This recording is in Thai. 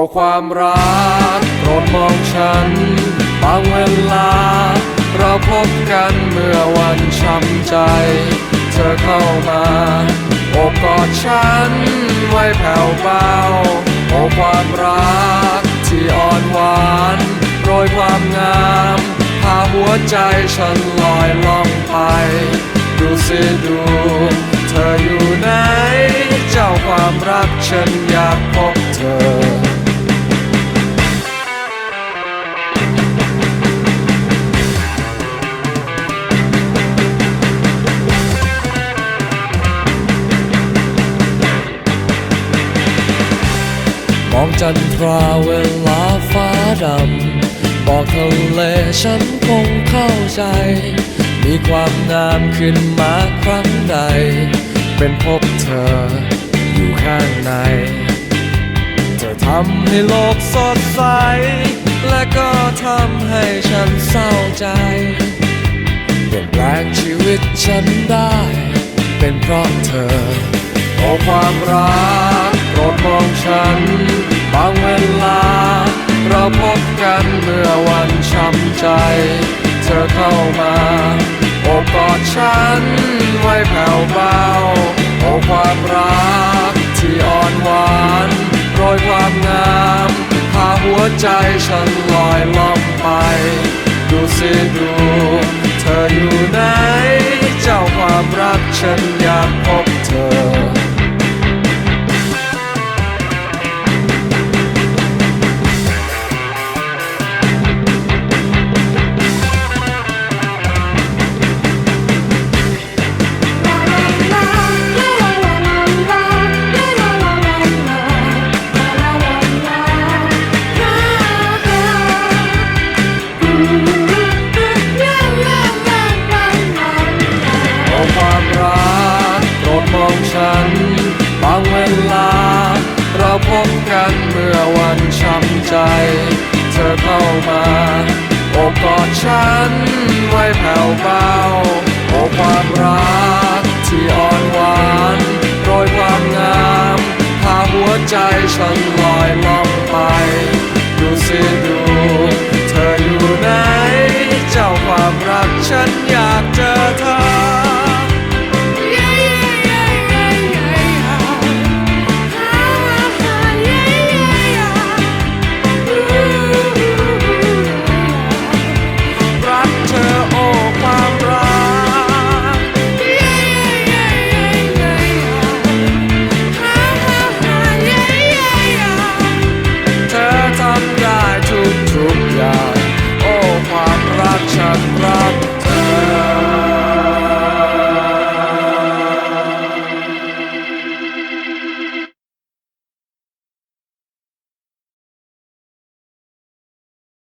อ้ความรักโปรดมองฉัน บางเวลา เราพบกันเมื่อวันช้ำใจ เธอเข้ามาโอบกอดฉัน ไว้แผ่วเบาโอความรักที่อ่อนหวานโรยความงามพาหัวใจฉันลอยล่องไป ดูสิดู เธออยู่ไหน เจ้าความรักฉันอยากพบเธอ จันทราเวลาฟ้าดำ บอกทะเลฉันคงเข้าใจ มีความงามขึ้นมาครั้งใด เป็นพบเธออยู่ข้างใน เธอทำให้โลกสดใส และก็ทำให้ฉันเศร้าใจ เปลี่ยนแปลงชีวิตฉันได้ เป็นเพราะเธอโอ้ความรักโปรดมองฉัน บางเวลา เราพบกันเมื่อวันช้ำใจ เธอเข้ามาโอบกอดฉันไว้แผ่วเบาโอความรักที่อ่อนหวานโรยความงามพาหัวใจฉันลอยล่องไป ดูสิดู เธออยู่ไหน เจ้าความรักฉัน มันช้ำใจ เธอเข้ามาโอบกอดฉันไว้แผ่วเบาโอบความรักที่อ่อนหวานโรยความงามพาหัวใจฉันลอย